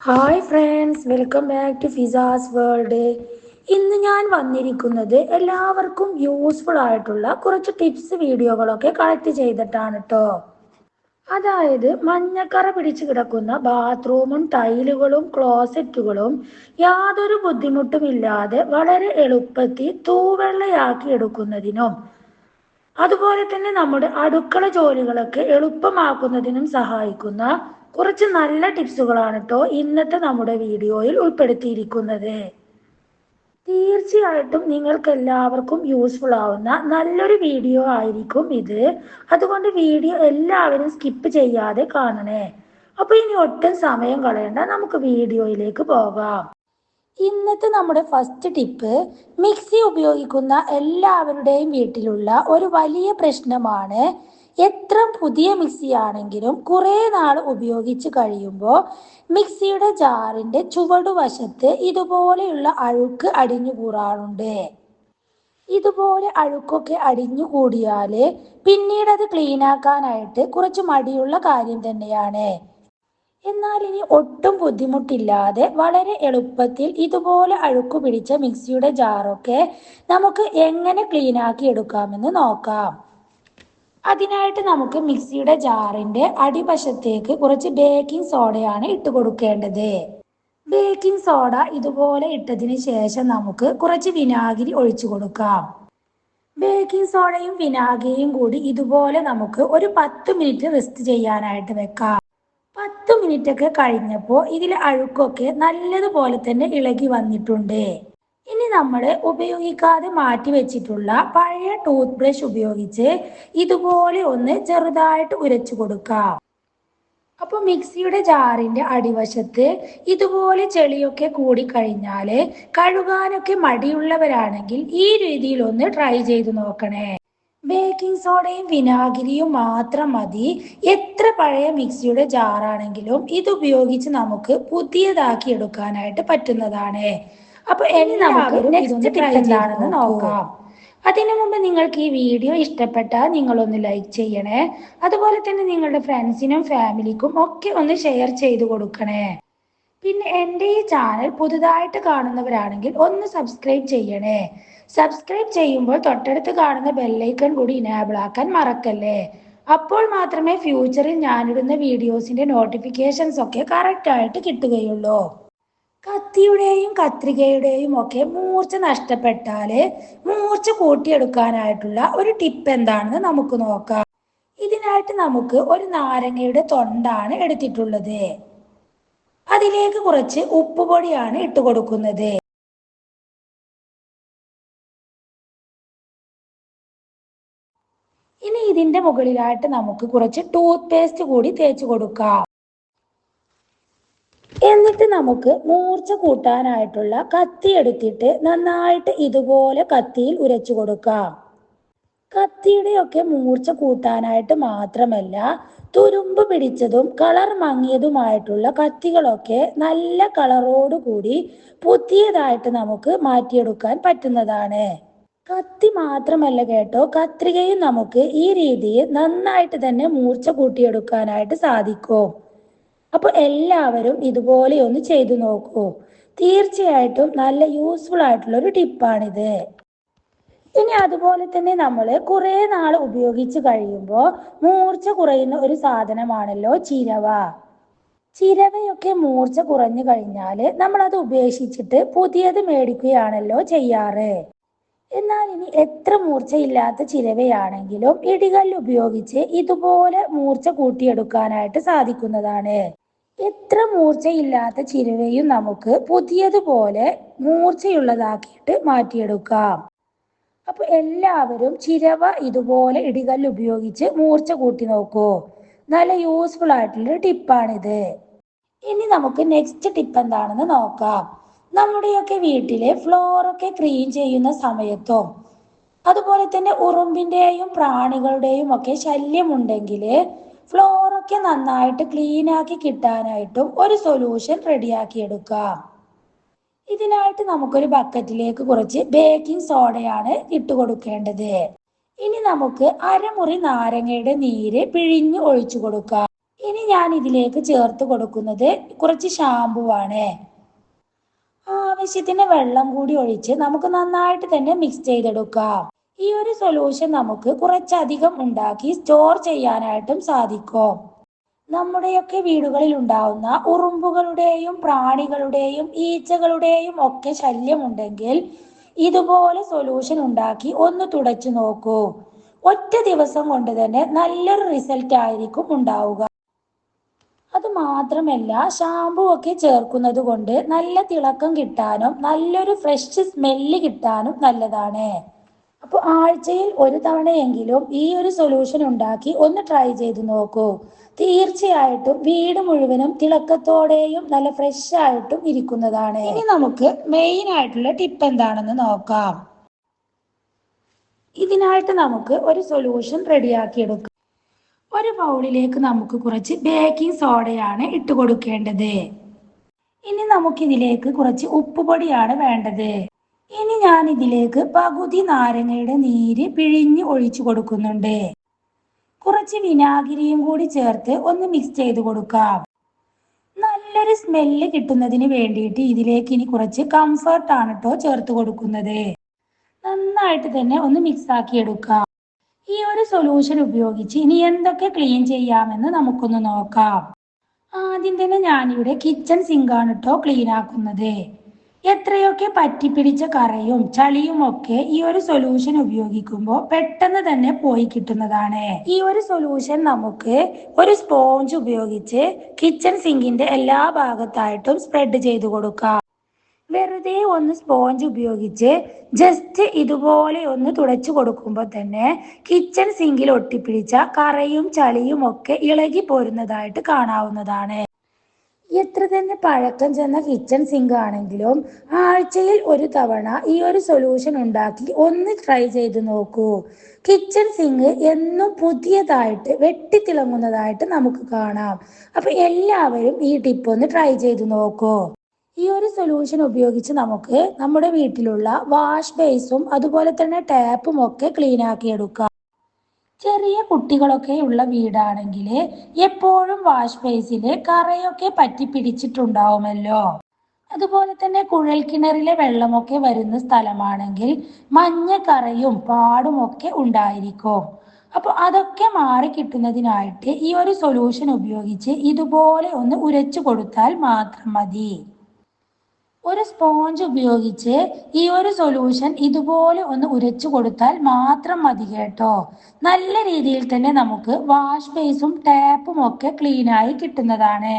Hi friends welcome back to ഫിസാസ് world ഇന്ന് ഞാൻ വന്നിരിക്കുന്നത് എല്ലാവർക്കും യൂസ്ഫുൾ ആയിട്ടുള്ള കുറച്ച് ടിപ്സ് വീഡിയോകളൊക്കെ കളക്ട് ചെയ്തിട്ടാണ് കേട്ടോ അതായത് മഞ്ഞക്കറ പിടിച്ചു കിടക്കുന്ന ബാത്റൂമും ടൈലുകളും ക്ലോസറ്റുകളും യാതൊരു ബുദ്ധിമുട്ടുമില്ലാതെ വളരെ എളുപ്പത്തിൽ തൂവെള്ളയാക്കി എടുക്കുന്നതിനും അതുപോലെ തന്നെ നമ്മുടെ അടുക്കള ജോലികളൊക്കെ എളുപ്പമാക്കുന്നതിനും സഹായിക്കുന്ന കുറച്ച് നല്ല ടിപ്സുകളാണ് കേട്ടോ ഇന്നത്തെ നമ്മുടെ വീഡിയോയിൽ ഉൾപ്പെടുത്തിയിരിക്കുന്നത്. തീർച്ചയായിട്ടും നിങ്ങൾക്ക് എല്ലാവർക്കും യൂസ്ഫുൾ ആവുന്ന നല്ലൊരു വീഡിയോ ആയിരിക്കും ഇത്. അതുകൊണ്ട് വീഡിയോ എല്ലാവരും സ്കിപ്പ് ചെയ്യാതെ കാണണേ. അപ്പൊ ഇനി ഒട്ടും സമയം കളയണ്ട. നമുക്ക് വീഡിയോയിലേക്ക് പോകാം. ഇന്നത്തെ നമ്മുടെ ഫസ്റ്റ് ടിപ്പ് മിക്സി ഉപയോഗിക്കുന്ന എല്ലാവരുടെയും വീട്ടിലുള്ള ഒരു വലിയ പ്രശ്നമാണ് എത്ര പുതിയ മിക്സി ആണെങ്കിലും കുറേ നാൾ ഉപയോഗിച്ച് കഴിയുമ്പോൾ മിക്സിയുടെ ജാറിന്റെ ചുവടുവശത്ത് ഇതുപോലെയുള്ള അഴുക്ക് അടിഞ്ഞു കൂറാറുണ്ട്. ഇതുപോലെ അഴുക്കൊക്കെ അടിഞ്ഞു കൂടിയാൽ പിന്നീട് അത് ക്ലീൻ ആക്കാനായിട്ട് കുറച്ച് മടിയുള്ള കാര്യം തന്നെയാണ്. എന്നാൽ ഇനി ഒട്ടും ബുദ്ധിമുട്ടില്ലാതെ വളരെ എളുപ്പത്തിൽ ഇതുപോലെ അഴുക്ക് പിടിച്ച മിക്സിയുടെ ജാറൊക്കെ നമുക്ക് എങ്ങനെ ക്ലീൻ ആക്കി എടുക്കാമെന്ന് നോക്കാം. അതിനായിട്ട് നമുക്ക് മിക്സിയുടെ ജാറിന്റെ അടിവശത്തേക്ക് കുറച്ച് ബേക്കിംഗ് സോഡയാണ് ഇട്ട് കൊടുക്കേണ്ടത്. ബേക്കിംഗ് സോഡ ഇതുപോലെ ഇട്ടതിന് ശേഷം നമുക്ക് കുറച്ച് വിനാഗിരി ഒഴിച്ചു കൊടുക്കാം. ബേക്കിംഗ് സോഡയും വിനാഗിരിയും കൂടി ഇതുപോലെ നമുക്ക് ഒരു പത്ത് മിനിറ്റ് റെസ്റ്റ് ചെയ്യാനായിട്ട് വെക്കാം. പത്ത് മിനിറ്റ് ഒക്കെ കഴിഞ്ഞപ്പോൾ ഇതിലെ അഴുക്കൊക്കെ നല്ലതുപോലെ തന്നെ ഇളകി വന്നിട്ടുണ്ട്. ഇനി നമ്മൾ ഉപയോഗിക്കാതെ മാറ്റി വെച്ചിട്ടുള്ള പഴയ ടൂത്ത് ബ്രഷ് ഉപയോഗിച്ച് ഇതുപോലെ ഒന്ന് ചെറുതായിട്ട് ഉരച്ചു കൊടുക്കാം. അപ്പോൾ മിക്സിയുടെ ജാറിന്റെ അടിവശത്ത് ഇതുപോലെ ചെളിയൊക്കെ കൂടിക്കഴിഞ്ഞാൽ കഴുകാനൊക്കെ മടിയുള്ളവരാണെങ്കിൽ ഈ രീതിയിൽ ഒന്ന് ട്രൈ ചെയ്ത് നോക്കണേ. ബേക്കിംഗ് സോഡയും വിനാഗിരിയും മാത്രം മതി. എത്ര പഴയ മിക്സിയുടെ ജാറാണെങ്കിലും ഇത് ഉപയോഗിച്ച് നമുക്ക് പുതിയതാക്കി എടുക്കാനായിട്ട് പറ്റുന്നതാണ്. അപ്പൊ ഇനി നമുക്ക് നെക്സ്റ്റ് ടിപ്പ് എന്താണെന്ന് നോക്കാം. അതിനു മുമ്പ് നിങ്ങൾക്ക് ഈ വീഡിയോ ഇഷ്ടപ്പെട്ടാൽ നിങ്ങളൊന്ന് ലൈക്ക് ചെയ്യണേ. അതുപോലെ തന്നെ നിങ്ങളുടെ ഫ്രണ്ട്സിനും ഫാമിലിക്കും ഒക്കെ ഒന്ന് ഷെയർ ചെയ്ത് കൊടുക്കണേ. പിന്നെ എന്റെ ഈ ചാനൽ പുതുതായിട്ട് കാണുന്നവരാണെങ്കിൽ ഒന്ന് സബ്സ്ക്രൈബ് ചെയ്യണേ. സബ്സ്ക്രൈബ് ചെയ്യുമ്പോൾ തൊട്ടടുത്ത് കാണുന്ന ബെല്ലൈക്കൺ കൂടി ഇനേബിൾ ആക്കാൻ മറക്കല്ലേ. അപ്പോൾ മാത്രമേ ഫ്യൂച്ചറിൽ ഞാനിടുന്ന വീഡിയോസിന്റെ നോട്ടിഫിക്കേഷൻസ് ഒക്കെ കറക്റ്റ് ആയിട്ട് കിട്ടുകയുള്ളൂ. കത്തിയുടെയും കത്രികയുടെയും ഒക്കെ മൂർച്ച നഷ്ടപ്പെട്ടാൽ മൂർച്ച കൂട്ടിയെടുക്കാനായിട്ടുള്ള ഒരു ടിപ്പ് എന്താണെന്ന് നമുക്ക് നോക്കാം. ഇതിനായിട്ട് നമുക്ക് ഒരു നാരങ്ങയുടെ തൊണ്ടാണ് എടുത്തിട്ടുള്ളത്. അതിലേക്ക് കുറച്ച് ഉപ്പുപൊടിയാണ് ഇട്ട് കൊടുക്കുന്നത്. ഇനി ഇതിന്റെ മുകളിലായിട്ട് നമുക്ക് കുറച്ച് ടൂത്ത് പേസ്റ്റ് കൂടി തേച്ച് കൊടുക്കാം. എന്നിട്ട് നമുക്ക് മൂർച്ച കൂട്ടാനായിട്ടുള്ള കത്തി എടുത്തിട്ട് നന്നായിട്ട് ഇതുപോലെ കത്തിയിൽ ഉരച്ചു കൊടുക്കാം. കത്തിയുടെ ഒക്കെ മൂർച്ച കൂട്ടാനായിട്ട് മാത്രമല്ല തുരുമ്പ് പിടിച്ചതും കളർ മങ്ങിയതുമായിട്ടുള്ള കത്തികളൊക്കെ നല്ല കളറോടുകൂടി പുതിയതായിട്ട് നമുക്ക് മാറ്റിയെടുക്കാൻ പറ്റുന്നതാണ്. കത്തി മാത്രമല്ല കേട്ടോ കത്രികയും നമുക്ക് ഈ രീതിയിൽ നന്നായിട്ട് തന്നെ മൂർച്ച കൂട്ടിയെടുക്കാനായിട്ട് സാധിക്കും. അപ്പോൾ എല്ലാവരും ഇതുപോലെ ഒന്ന് ചെയ്തു നോക്കൂ. തീർച്ചയായിട്ടും നല്ല യൂസ്ഫുൾ ആയിട്ടുള്ള ഒരു ടിപ്പാണിത് ഇനി അതുപോലെ തന്നെ നമ്മൾ കുറേ നാൾ ഉപയോഗിച്ച് കഴിയുമ്പോൾ മൂർച്ച കുറയുന്ന ഒരു സാധനമാണല്ലോ ചിരവ. ചിരവയൊക്കെ മൂർച്ച കുറഞ്ഞു കഴിഞ്ഞാൽ നമ്മൾ അത് ഉപേക്ഷിച്ചിട്ട് പുതിയത് മേടിക്കുകയാണല്ലോ ചെയ്യാറ്. എന്നാൽ ഇനി എത്ര മൂർച്ചയില്ലാത്ത ചിരവയാണെങ്കിലും ഇടികല്ല് ഉപയോഗിച്ച് ഇതുപോലെ മൂർച്ച കൂട്ടിയെടുക്കാനായിട്ട് സാധിക്കുന്നതാണ്. എത്ര മൂർച്ചയില്ലാത്ത ചിരവയും നമുക്ക് പുതിയതുപോലെ മൂർച്ചയുള്ളതാക്കിയിട്ട് മാറ്റിയെടുക്കാം. അപ്പൊ എല്ലാവരും ചിരവ ഇതുപോലെ ഇടികല്ല് ഉപയോഗിച്ച് മൂർച്ച കൂട്ടി നോക്കൂ. നല്ല യൂസ്ഫുൾ ആയിട്ടുള്ള ടിപ്പാണിത്. ഇനി നമുക്ക് നെക്സ്റ്റ് ടിപ്പ് എന്താണെന്ന് നോക്കാം. നമ്മുടെയൊക്കെ വീട്ടിലെ ഫ്ലോറൊക്കെ ക്ലീൻ ചെയ്യുന്ന സമയത്തോ അതുപോലെ തന്നെ ഉറുമ്പിന്റെയും പ്രാണികളുടെയും ഒക്കെ ശല്യമുണ്ടെങ്കിൽ ഫ്ലോറൊക്കെ നന്നായിട്ട് ക്ലീൻ ആക്കി കിട്ടാനായിട്ടും ഒരു സൊല്യൂഷൻ റെഡിയാക്കി എടുക്കാം. ഇതിനായിട്ട് നമുക്കൊരു ബക്കറ്റിലേക്ക് കുറച്ച് ബേക്കിംഗ് സോഡയാണ് ഇട്ട് കൊടുക്കേണ്ടത്. ഇനി നമുക്ക് അരമുറി നാരങ്ങയുടെ നീര് പിഴിഞ്ഞ് ഒഴിച്ചു കൊടുക്കാം. ഇനി ഞാൻ ഇതിലേക്ക് ചേർത്ത് കൊടുക്കുന്നത് കുറച്ച് ഷാമ്പു ആണ്. ആവശ്യത്തിന് വെള്ളം കൂടി ഒഴിച്ച് നമുക്ക് നന്നായിട്ട് തന്നെ മിക്സ് ചെയ്തെടുക്കാം. ഈ ഒരു സൊല്യൂഷൻ നമുക്ക് കുറച്ചധികം ഉണ്ടാക്കി സ്റ്റോർ ചെയ്യാനായിട്ടും സാധിക്കും. നമ്മുടെയൊക്കെ വീടുകളിൽ ഉണ്ടാവുന്ന ഉറുമ്പുകളുടെയും പ്രാണികളുടെയും ഈച്ചകളുടെയും ഒക്കെ ശല്യം ഉണ്ടെങ്കിൽ ഇതുപോലെ സൊല്യൂഷൻ ഉണ്ടാക്കി ഒന്ന് തുടച്ചു നോക്കൂ. ഒറ്റ ദിവസം കൊണ്ട് തന്നെ നല്ലൊരു റിസൾട്ട് ആയിരിക്കും ഉണ്ടാവുക. മാത്രമല്ല ഷാമ്പു ഒക്കെ ചേർക്കുന്നത് കൊണ്ട് നല്ല തിളക്കം കിട്ടാനും നല്ലൊരു ഫ്രഷ് സ്മെല്ല് കിട്ടാനും നല്ലതാണ്. അപ്പോൾ ആഴ്ചയിൽ ഒരു തവണയെങ്കിലും ഈ ഒരു സൊല്യൂഷൻ ഉണ്ടാക്കി ഒന്ന് ട്രൈ ചെയ്ത് നോക്കൂ. തീർച്ചയായിട്ടും വീട് മുഴുവനും തിളക്കത്തോടെയും നല്ല ഫ്രഷ് ആയിട്ടും ഇരിക്കുന്നതാണ്. ഇനി നമുക്ക് മെയിൻ ആയിട്ടുള്ള ടിപ്പ് എന്താണെന്ന് നോക്കാം. ഇതിനായിട്ട് നമുക്ക് ഒരു സൊല്യൂഷൻ റെഡിയാക്കി എടുക്കാം. ഒരു ബൗളിലേക്ക് നമുക്ക് കുറച്ച് ബേക്കിംഗ് സോഡയാണ് ഇട്ട് കൊടുക്കേണ്ടത്. ഇനി നമുക്ക് ഇതിലേക്ക് കുറച്ച് ഉപ്പുപൊടിയാണ് വേണ്ടത്. ഇനി ഞാൻ ഇതിലേക്ക് പകുതി നാരങ്ങയുടെ നീര് പിഴിഞ്ഞ് ഒഴിച്ചു കൊടുക്കുന്നുണ്ട്. കുറച്ച് വിനാഗിരിയും കൂടി ചേർത്ത് ഒന്ന് മിക്സ് ചെയ്ത് കൊടുക്കാം. നല്ലൊരു സ്മെല്ല് കിട്ടുന്നതിന് വേണ്ടിയിട്ട് ഇതിലേക്ക് ഇനി കുറച്ച് കംഫർട്ട് ആണ് കേട്ടോ ചേർത്ത് കൊടുക്കുന്നത്. നന്നായിട്ട് തന്നെ ഒന്ന് മിക്സ് ആക്കി എടുക്കാം ഈ ഒരു സൊല്യൂഷൻ ഉപയോഗിച്ച് ഇനി എന്തൊക്കെ ക്ലീൻ ചെയ്യാമെന്ന് നമുക്കൊന്ന് നോക്കാം. ആദ്യം തന്നെ ഞാനിവിടെ കിച്ചൺ സിങ്കാണ് കേട്ടോ ക്ലീൻ ആക്കുന്നത്. എത്രയൊക്കെ പറ്റിപ്പിടിച്ച കറയും ചളിയും ഒക്കെ ഈ ഒരു സൊല്യൂഷൻ ഉപയോഗിക്കുമ്പോൾ പെട്ടെന്ന് തന്നെ പോയി കിട്ടുന്നതാണ്. ഈ ഒരു സൊല്യൂഷൻ നമുക്ക് ഒരു സ്പോഞ്ച് ഉപയോഗിച്ച് കിച്ചൺ സിങ്കിന്റെ എല്ലാ ഭാഗത്തായിട്ടും സ്പ്രെഡ് ചെയ്തു കൊടുക്കാം. വെറുതെ ഒന്ന് സ്പോഞ്ച് ഉപയോഗിച്ച് ജസ്റ്റ് ഇതുപോലെ ഒന്ന് തുടച്ചു കൊടുക്കുമ്പോൾ തന്നെ കിച്ചൺ സിങ്കിൽ ഒട്ടിപ്പിടിച്ച കറയും ചളിയും ഒക്കെ ഇളകി പോരുന്നതായിട്ട് കാണാവുന്നതാണ്. എത്ര തന്നെ പഴക്കം ചെന്ന കിച്ചൺ സിങ്ക് ആണെങ്കിലും ആഴ്ചയിൽ ഒരു തവണ ഈ ഒരു സൊല്യൂഷൻ ഉണ്ടാക്കി ഒന്ന് ട്രൈ ചെയ്ത് നോക്കൂ. കിച്ചൺ സിങ്ക് എന്നും പുതിയതായിട്ട് വെട്ടിത്തിളങ്ങുന്നതായിട്ട് നമുക്ക് കാണാം. അപ്പൊ എല്ലാവരും ഈ ടിപ്പ് ഒന്ന് ട്രൈ ചെയ്ത് നോക്കൂ. ഈ ഒരു സൊല്യൂഷൻ ഉപയോഗിച്ച് നമുക്ക് നമ്മുടെ വീട്ടിലുള്ള വാഷ് ബേസും അതുപോലെ തന്നെ ടാപ്പും ഒക്കെ ക്ലീൻ ആക്കിയെടുക്കാം. ചെറിയ കുട്ടികളൊക്കെ ഉള്ള വീടാണെങ്കിൽ എപ്പോഴും വാഷ് ബേസിൽ കറയൊക്കെ പറ്റി പിടിച്ചിട്ടുണ്ടാവുമല്ലോ. അതുപോലെ തന്നെ കുഴൽ കിണറിലെ വെള്ളമൊക്കെ വരുന്ന സ്ഥലമാണെങ്കിൽ മഞ്ഞ കറയും പാടും ഒക്കെ ഉണ്ടായിരിക്കും. അപ്പോൾ അതൊക്കെ മാറി കിട്ടുന്നതിനായിട്ട് ഈ ഒരു സൊല്യൂഷൻ ഉപയോഗിച്ച് ഇതുപോലെ ഒന്ന് ഉരച്ചു കൊടുത്താൽ മാത്രം മതി. ഒരു സ്പോഞ്ച് ഉപയോഗിച്ച് ഈ ഒരു സൊല്യൂഷൻ ഇതുപോലെ ഒന്ന് ഉരച്ചു കൊടുത്താൽ മാത്രം മതി കേട്ടോ. നല്ല രീതിയിൽ തന്നെ നമുക്ക് വാഷ് ബേസും ടാപ്പും ഒക്കെ ക്ലീൻ ആയി കിട്ടുന്നതാണ്.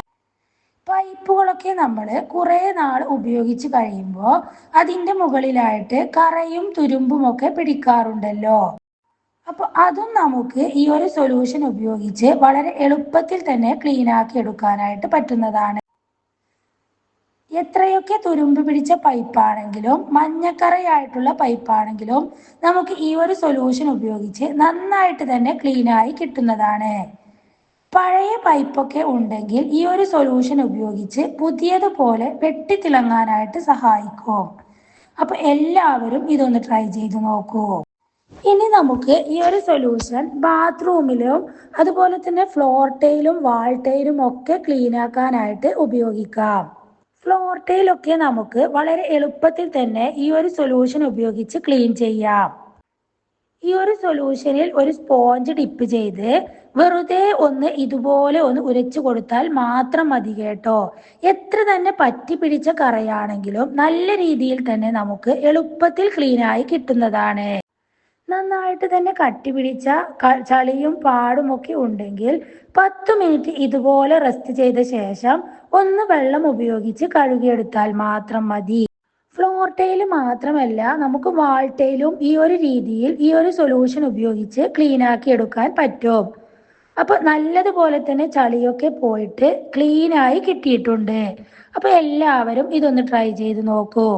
പൈപ്പുകളൊക്കെ നമ്മൾ കുറേ നാൾ ഉപയോഗിച്ച് കഴിയുമ്പോൾ അതിന്റെ മുകളിലായിട്ട് കറയും തുരുമ്പും ഒക്കെ പിടിക്കാറുണ്ടല്ലോ. അപ്പോൾ അതും നമുക്ക് ഈ ഒരു സൊല്യൂഷൻ ഉപയോഗിച്ച് വളരെ എളുപ്പത്തിൽ തന്നെ ക്ലീൻ ആക്കി എടുക്കാനായിട്ട് പറ്റുന്നതാണ്. എത്രയൊക്കെ തുരുമ്പ് പിടിച്ച പൈപ്പാണെങ്കിലും മഞ്ഞക്കറയായിട്ടുള്ള പൈപ്പാണെങ്കിലും നമുക്ക് ഈ ഒരു സൊല്യൂഷൻ ഉപയോഗിച്ച് നന്നായിട്ട് തന്നെ ക്ലീൻ ആയി കിട്ടുന്നതാണ്. പഴയ പൈപ്പൊക്കെ ഉണ്ടെങ്കിൽ ഈ ഒരു സൊല്യൂഷൻ ഉപയോഗിച്ച് പുതിയതുപോലെ വെട്ടിത്തിളങ്ങാനായിട്ട് സഹായിക്കും. അപ്പൊ എല്ലാവരും ഇതൊന്ന് ട്രൈ ചെയ്ത് നോക്കൂ. ഇനി നമുക്ക് ഈ ഒരു സൊല്യൂഷൻ ബാത്റൂമിലും അതുപോലെ തന്നെ ഫ്ലോർ ടൈലും വാൾ ടൈലും ഒക്കെ ക്ലീൻ ആക്കാനായിട്ട് ഉപയോഗിക്കാം. ഫ്ലോർ ടൈലൊക്കെ നമുക്ക് വളരെ എളുപ്പത്തിൽ തന്നെ ഈ ഒരു സൊല്യൂഷൻ ഉപയോഗിച്ച് ക്ലീൻ ചെയ്യാം. ഈ ഒരു സൊല്യൂഷനിൽ ഒരു സ്പോഞ്ച് ഡിപ്പ് ചെയ്ത് വെറുതെ ഒന്ന് ഇതുപോലെ ഒന്ന് ഉരച്ചു കൊടുത്താൽ മാത്രം മതി കേട്ടോ. എത്ര തന്നെ പറ്റി പിടിച്ച കറയാണെങ്കിലും നല്ല രീതിയിൽ തന്നെ നമുക്ക് എളുപ്പത്തിൽ ക്ലീനായി കിട്ടുന്നതാണ്. നന്നായിട്ട് തന്നെ കട്ടി പിടിച്ച ചളിയും പാടുമൊക്കെ ഉണ്ടെങ്കിൽ പത്ത് മിനിറ്റ് ഇതുപോലെ റെസ്റ്റ് ചെയ്ത ശേഷം ഒന്ന് വെള്ളം ഉപയോഗിച്ച് കഴുകിയെടുത്താൽ മാത്രം മതി. ഫ്ലോർ ടൈൽ മാത്രമല്ല നമുക്ക് വാൾ ടൈലും ഈ ഒരു രീതിയിൽ ഈ ഒരു സൊല്യൂഷൻ ഉപയോഗിച്ച് ക്ലീൻ ആക്കി എടുക്കാൻ പറ്റും. അപ്പൊ നല്ലതുപോലെ തന്നെ ചളിയൊക്കെ പോയിട്ട് ക്ലീൻ ആയി കിട്ടിയിട്ടുണ്ട്. അപ്പൊ എല്ലാവരും ഇതൊന്ന് ട്രൈ ചെയ്ത് നോക്കൂ.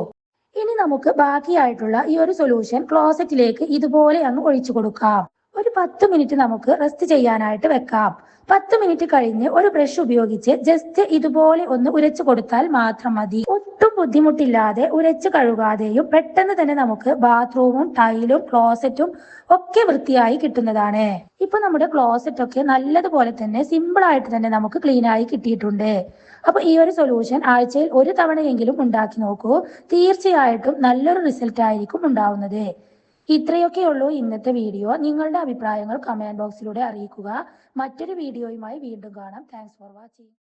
ഇനി നമുക്ക് ബാക്കിയായിട്ടുള്ള ഈ ഒരു സൊല്യൂഷൻ ക്ലോസറ്റിലേക്ക് ഇതുപോലെ അങ്ങ് ഒഴിച്ചു കൊടുക്കാം. ഒരു പത്ത് മിനിറ്റ് നമുക്ക് റെസ്റ്റ് ചെയ്യാനായിട്ട് വെക്കാം. പത്ത് മിനിറ്റ് കഴിഞ്ഞ് ഒരു ബ്രഷ് ഉപയോഗിച്ച് ജസ്റ്റ് ഇതുപോലെ ഒന്ന് ഉരച്ചു കൊടുത്താൽ മാത്രം മതി. ഒട്ടും ബുദ്ധിമുട്ടില്ലാതെ ഉരച്ചു കഴുകാതെയും പെട്ടെന്ന് തന്നെ നമുക്ക് ബാത്റൂമും ടൈലും ക്ലോസറ്റും ഒക്കെ വൃത്തിയായി കിട്ടുന്നതാണ്. ഇപ്പൊ നമ്മുടെ ക്ലോസറ്റ് ഒക്കെ നല്ലതുപോലെ തന്നെ സിമ്പിൾ ആയിട്ട് തന്നെ നമുക്ക് ക്ലീൻ ആയി കിട്ടിയിട്ടുണ്ട്. അപ്പൊ ഈ ഒരു സൊല്യൂഷൻ ആഴ്ചയിൽ ഒരു തവണയെങ്കിലും ഉണ്ടാക്കി നോക്കൂ. തീർച്ചയായിട്ടും നല്ലൊരു റിസൾട്ട് ആയിരിക്കും ഉണ്ടാവുന്നത്. ഇത്രയൊക്കെ ഉള്ളൂ ഇന്നത്തെ വീഡിയോ. നിങ്ങളുടെ അഭിപ്രായങ്ങൾ കമന്റ് ബോക്സിലൂടെ അറിയിക്കുക. മറ്റൊരു വീഡിയോയുമായി വീണ്ടും കാണാം. Thanks for watching